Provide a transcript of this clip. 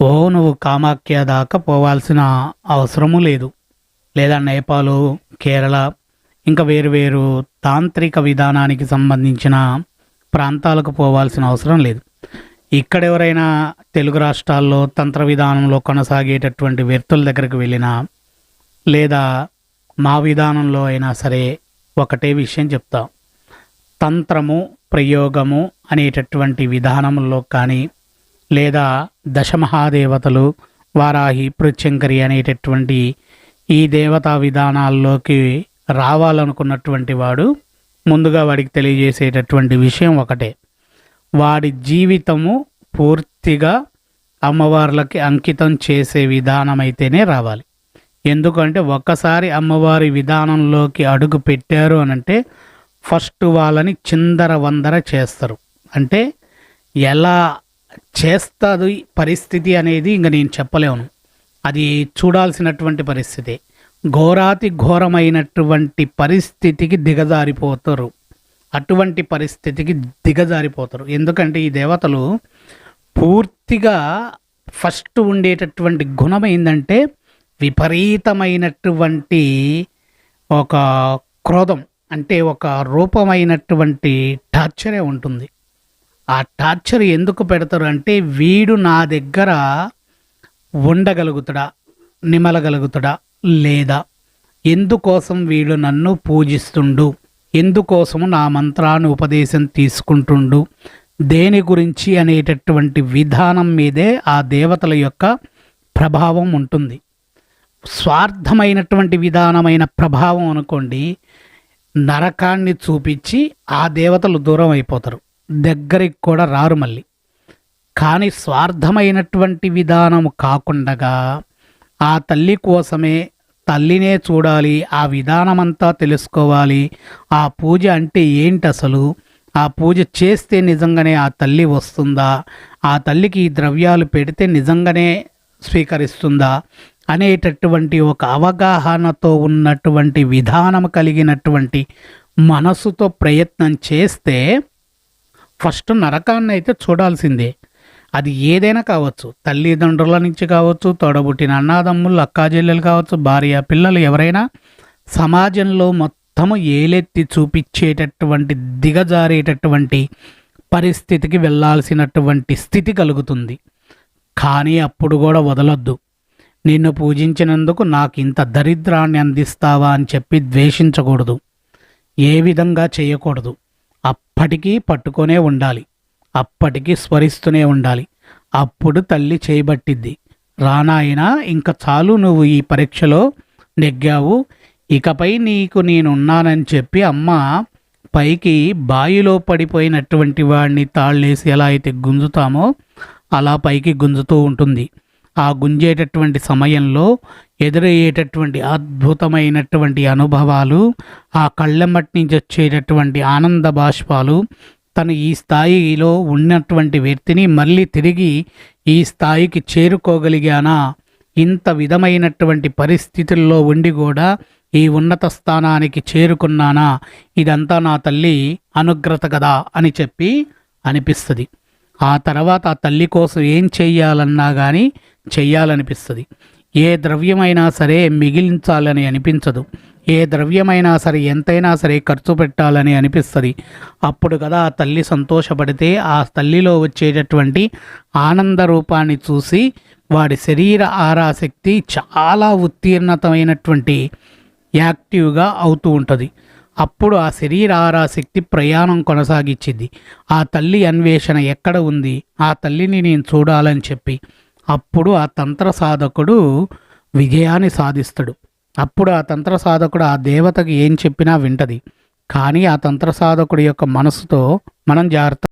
ఓ నువ్వు కామాఖ్య దాకా పోవాల్సిన అవసరము లేదు. లేదా నేపాలు కేరళ ఇంకా వేరు వేరు తాంత్రిక విధానానికి సంబంధించిన ప్రాంతాలకు పోవాల్సిన అవసరం లేదు. ఇక్కడ ఎవరైనా తెలుగు రాష్ట్రాల్లో తంత్ర విధానంలో కొనసాగేటటువంటి వ్యక్తుల దగ్గరికి వెళ్ళినా లేదా మా విధానంలో అయినా సరే ఒకటే విషయం చెప్తాం. తంత్రము ప్రయోగము అనేటటువంటి విధానంలో కానీ లేదా దశమహాదేవతలు వారాహి పృచ్చంకరి అనేటటువంటి ఈ దేవతా విధానాల్లోకి రావాలనుకున్నటువంటి వాడు ముందుగా వాడికి తెలియజేసేటటువంటి విషయం ఒకటే. వాడి జీవితము పూర్తిగా అమ్మవార్లకి అంకితం చేసే విధానం అయితేనే రావాలి. ఎందుకంటే ఒక్కసారి అమ్మవారి విధానంలోకి అడుగు పెట్టారు అని అంటే ఫస్ట్ వాళ్ళని చిందర వందర చేస్తారు. అంటే ఎలా చేస్తుంది పరిస్థితి అనేది ఇంక నేను చెప్పలేను అది చూడాల్సినటువంటి పరిస్థితి. ఘోరాతి ఘోరమైనటువంటి పరిస్థితికి దిగజారిపోతారు. అటువంటి పరిస్థితికి దిగజారిపోతారు. ఎందుకంటే ఈ దేవతలు పూర్తిగా ఫస్ట్ ఉండేటటువంటి గుణం ఏంటంటే విపరీతమైనటువంటి ఒక క్రోధం అంటే ఒక రూపమైనటువంటి టార్చరే ఉంటుంది. ఆ టార్చర్ ఎందుకు పెడతారు అంటే వీడు నా దగ్గర ఉండగలుగుతాడా నిమలగలుగుతాడా లేదా? ఎందుకోసం వీడు నన్ను పూజిస్తుండు? ఎందుకోసము నా మంత్రాన్ని ఉపదేశం తీసుకుంటుండు? దేని గురించి అనేటటువంటి విధానం మీదే ఆ దేవతల యొక్క ప్రభావం ఉంటుంది. స్వార్థమైనటువంటి విధానమైన ప్రభావం అనుకోండి నరకాన్ని చూపించి ఆ దేవతలు దూరం అయిపోతారు దగ్గరికి కూడా రారు మళ్ళీ. కానీ స్వార్థమైనటువంటి విధానము కాకుండా ఆ తల్లి కోసమే తల్లినే చూడాలి ఆ విధానమంతా తెలుసుకోవాలి ఆ పూజ అంటే ఏంటి అసలు ఆ పూజ చేస్తే నిజంగానే ఆ తల్లి వస్తుందా? ఆ తల్లికి ఈ ద్రవ్యాలు పెడితే నిజంగానే స్వీకరిస్తుందా? అనేటటువంటి ఒక అవగాహనతో ఉన్నటువంటి విధానం కలిగినటువంటి మనసుతో ప్రయత్నం చేస్తే ఫస్ట్ నరకాన్ని అయితే చూడాల్సిందే. అది ఏదైనా కావచ్చు. తల్లిదండ్రుల నుంచి కావచ్చు తోడబుట్టిన అన్నాదమ్ములు అక్కాజెల్లెలు కావచ్చు భార్య పిల్లలు ఎవరైనా సమాజంలో మొత్తము ఏలెత్తి చూపించేటటువంటి దిగజారేటటువంటి పరిస్థితికి వెళ్ళాల్సినటువంటి స్థితి కలుగుతుంది. కానీ అప్పుడు కూడా వదలొద్దు. నిన్ను పూజించినందుకు నాకు ఇంత దరిద్రాన్ని అందిస్తావా అని చెప్పి ద్వేషించకూడదు. ఏ విధంగా చేయకూడదు. అప్పటికీ పట్టుకొనే ఉండాలి. అప్పటికీ స్మరిస్తూనే ఉండాలి. అప్పుడు తల్లి చేయబట్టిద్ది. రానాయన ఇంకా చాలు నువ్వు ఈ పరీక్షలో నెగ్గావు. ఇకపై నీకు నేనున్నానని చెప్పి అమ్మ పైకి బాయిలో పడిపోయినటువంటి వాడిని తాళ్ళేసి ఎలా అయితే గుంజుతామో అలా పైకి గుంజుతూ ఉంటుంది. ఆ గుంజేటటువంటి సమయంలో ఎదురయ్యేటటువంటి అద్భుతమైనటువంటి అనుభవాలు ఆ కళ్ళెమ్మటి నుంచి వచ్చేటటువంటి ఆనంద బాష్పాలు తను ఈ స్థాయిలో ఉన్నటువంటి వ్యక్తిని మళ్ళీ తిరిగి ఈ స్థాయికి చేరుకోగలిగానా? ఇంత విధమైనటువంటి పరిస్థితుల్లో ఉండి కూడా ఈ ఉన్నత స్థానానికి చేరుకున్నానా? ఇదంతా నా తల్లి అనుగ్రత కదా అని చెప్పి అనిపిస్తుంది. ఆ తర్వాత ఆ తల్లి కోసం ఏం చెయ్యాలన్నా కానీ చెయ్యాలనిపిస్తుంది. ఏ ద్రవ్యమైనా సరే మిగిలించాలని అనిపించదు. ఏ ద్రవ్యమైనా సరే ఎంతైనా సరే ఖర్చు పెట్టాలని అనిపిస్తుంది. అప్పుడు కదా ఆ తల్లి సంతోషపడితే ఆ తల్లిలో వచ్చేటటువంటి ఆనంద రూపాన్ని చూసి వాడి శరీర ఆరాశక్తి చాలా ఉత్తీర్ణతమైనటువంటి యాక్టివ్గా అవుతూ ఉంటుంది. అప్పుడు ఆ శరీర ఆరాశక్తి ప్రయాణం కొనసాగించింది. ఆ తల్లి అన్వేషణ ఎక్కడ ఉంది? ఆ తల్లిని నేను చూడాలని చెప్పి అప్పుడు ఆ తంత్ర సాధకుడు విజయాన్ని సాధిస్తాడు. అప్పుడు ఆ తంత్ర సాధకుడు ఆ దేవతకు ఏం చెప్పినా వింటది. కానీ ఆ తంత్ర సాధకుడి యొక్క మనసుతో మనం జాగ్రత్త